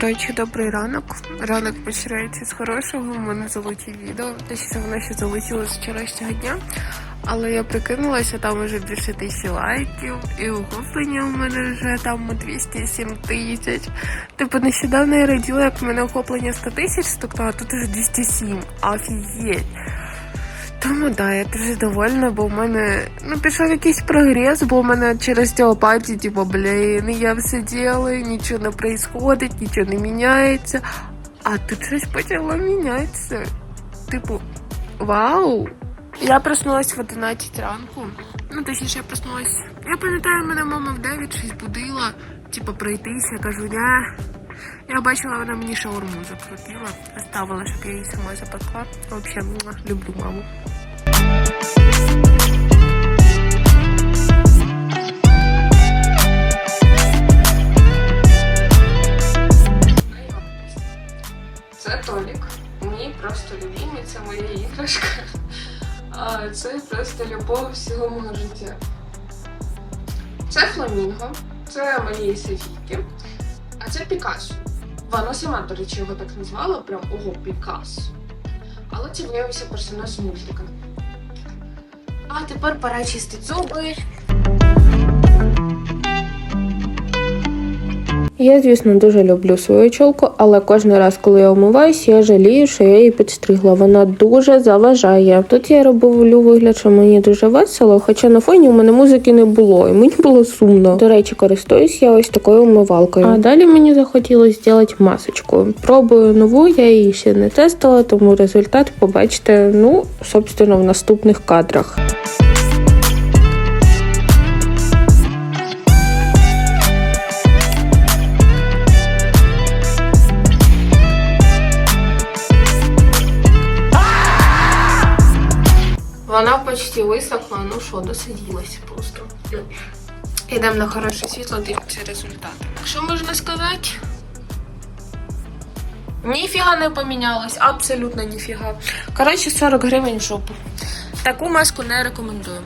Коротше, добрий ранок. Ранок починається з хорошого. У мене золоті відео. Точніше, воно ще залетіло вчорашнього дня. Але я прикинулася, там вже більше тисячі лайків, і охоплення у мене вже там 207 тисяч. Типу, нещодавно я раділа, як у мене охоплення 100 тисяч стукнуло, а тут уже 207. Офігеть. Тому да, я дуже довольна, бо в мене ну пішов якийсь прогрес, бо в мене через теопатію, типу, блін, я все делаю, нічого не происходить, нічого не міняється. А тут щось почало мінятися. Типу, вау! Я проснулась в 11 ранку. Ну, точніше, я проснулась. Я пам'ятаю, мене мама в 9 щось будила, типу, пройтися, я кажу, я. Я бачила, вона мені шаурму закрутила, оставила, щоб я її сама запекла. Взагалі, люблю маму. Любов всього мого життя. Це фламінго, це Марія Софійки, а це Пікассо. Вона сама, до речі, його так назвала, прям ого, Пікассо. Але це виявився персонаж мультика. А тепер пора чистити зуби. Я, звісно, дуже люблю свою чолку, але кожен раз, коли я умиваюсь, я жалію, що я її підстригла. Вона дуже заважає. Тут я роблю вигляд, що мені дуже весело, хоча на фоні у мене музики не було, і мені було сумно. До речі, користуюсь я ось такою умивалкою. А далі мені захотілося зробити масочку. Пробую нову, я її ще не тестила, тому результат побачите, ну, собственно, в наступних кадрах. Вона почти висохла, ну що, досиділася просто. Йдемо на хороше світло, дивимося результати. Що можна сказати? Ніфіга не помінялось, абсолютно ніфіга. Коротше, 40 гривень в жопу. Таку маску не рекомендую.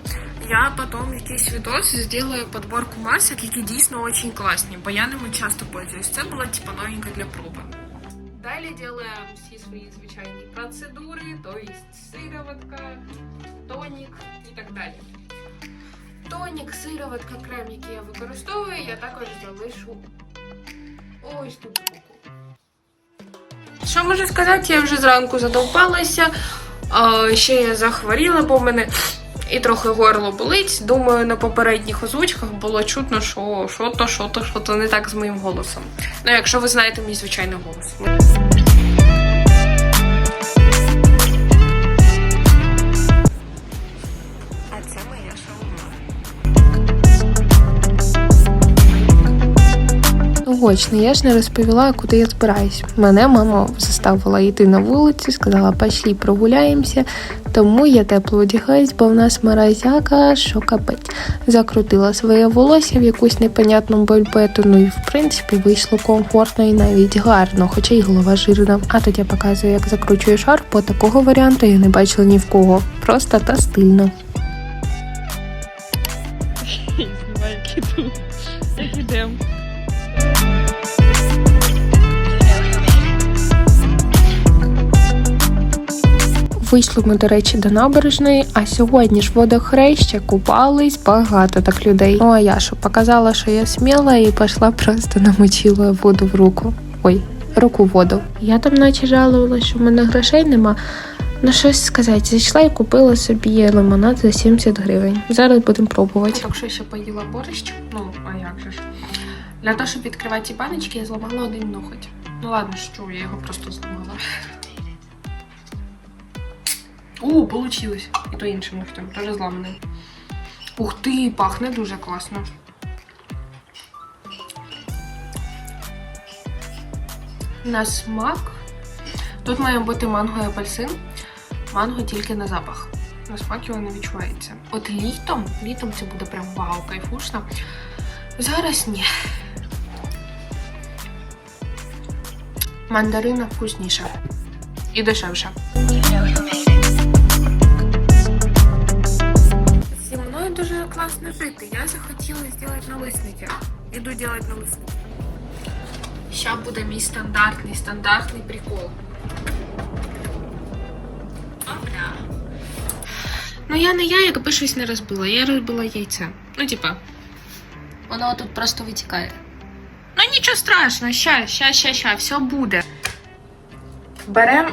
Я потім якийсь відос зроблю подборку масок, які дійсно дуже класні, бо я ними часто пользуюсь. Це була типа новенька для проби. Далі делаем всі свої звичайні процедури, то есть сироватка, тонік і так далі. Тонік, сироватка, крем, я використовую, я також залишу ось тут. Що можу сказати, я вже зранку задовбалася. Ще я захворіла, бо в мене і трохи горло болить. Думаю, на попередніх озвучках було чутно, що що-то, що-то, що-то не так з моїм голосом. Ну, якщо ви знаєте мій звичайний голос. А це моя шаурма. Я ж не розповіла, куди я збираюсь. Мене мама заставила йти на вулицю, сказала, пошли прогуляємося. Тому я тепло одягаюсь, бо в нас морозяка, що капець. Закрутила своє волосся в якусь непонятну бальбету, ну і в принципі вийшло комфортно і навіть гарно, хоча й голова жирна. А тут я показую, як закручую шарф, бо такого варіанту я не бачила ні в кого. Просто та стильно. Вийшли ми, до речі, до набережної, а сьогодні ж водохреща купались багато так людей. Ну а я що, показала, що я сміла і пішла просто намочила воду в руку. Ой, руку в воду. Я там наче жалувала, що в мене грошей нема. Ну щось сказати, зайшла і купила собі лимонад за 70 гривень. Зараз будемо пробувати. Так що ще поїла борщ, ну а як же ж. Для того, щоб відкривати ці баночки, я зламала один ноготь. Ну ладно, що я його просто зламала. У, получилось. І то іншим ногтем, теж зламаний. Ух ти, пахне дуже класно. На смак. Тут має бути манго і апельсин. Манго тільки на запах. На смак його не відчувається. От літом, літом це буде прям вау, кайфушно. Зараз ні. Мандарина вкусніша. І дешевша. Дуже класно жити. Я захотіла зробити налисники. Іду робити налисники. Ща буде мій стандартний, стандартний прикол. Ну я не я, якби щось не розбила. Я розбила яйце. Ну, типа, воно тут просто витікає. Ну нічого страшного, ща, ща, ща, ща, все буде. Берем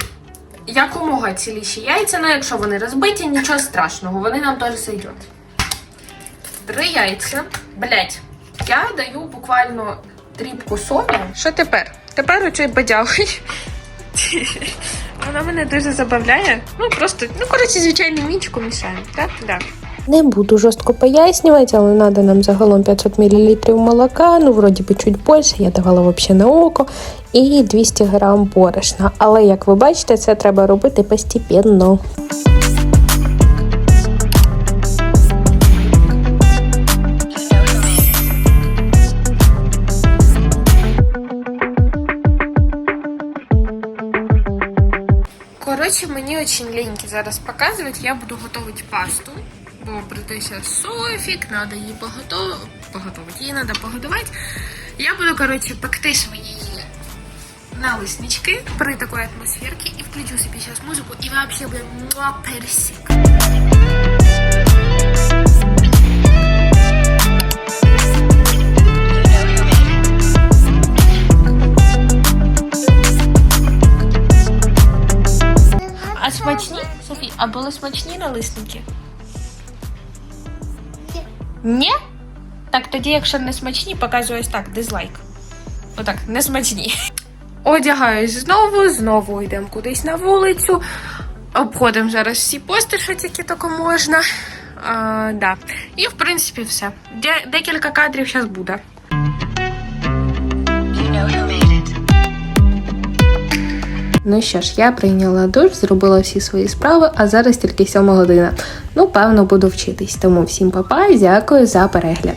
якомога ціліші яйця, ну якщо вони розбиті, нічого страшного, вони нам теж зайдуть. Три яйця. Блять, я даю буквально дрібку солі. Що тепер? Тепер оцей бадягой. Вона мене дуже забавляє. Ну просто, ну коротше, звичайний мічку мішаємо, так? Так. Не буду жорстко пояснювати, але надо нам загалом 500 мл молока, ну вроді би чуть більше, я давала взагалі на око, і 200 грам борошна. Але як ви бачите, це треба робити постепенно. Коротше, мені дуже ліньки зараз показувати. Я буду готувати пасту, бо прийдеться софік, треба її поготов... поготовити. Її треба погодувати. Я буду, коротше, пекти свої налиснички при такой атмосферці і включу собі зараз музику і взагалі буде муа персик. Смачні, Софі, а були смачні налисники? Ні? Так, тоді, якщо не смачні, показую ось так, дизлайк. Отак, не смачні. Одягаюсь знову, знову йдемо кудись на вулицю. Обходимо зараз всі пости, що тільки тако можна. А, да. І в принципі все. Декілька кадрів зараз буде. Ну що ж, я прийняла душ, зробила всі свої справи, а зараз тільки 7 година. Ну, певно, буду вчитись. Тому всім папа, дякую за перегляд.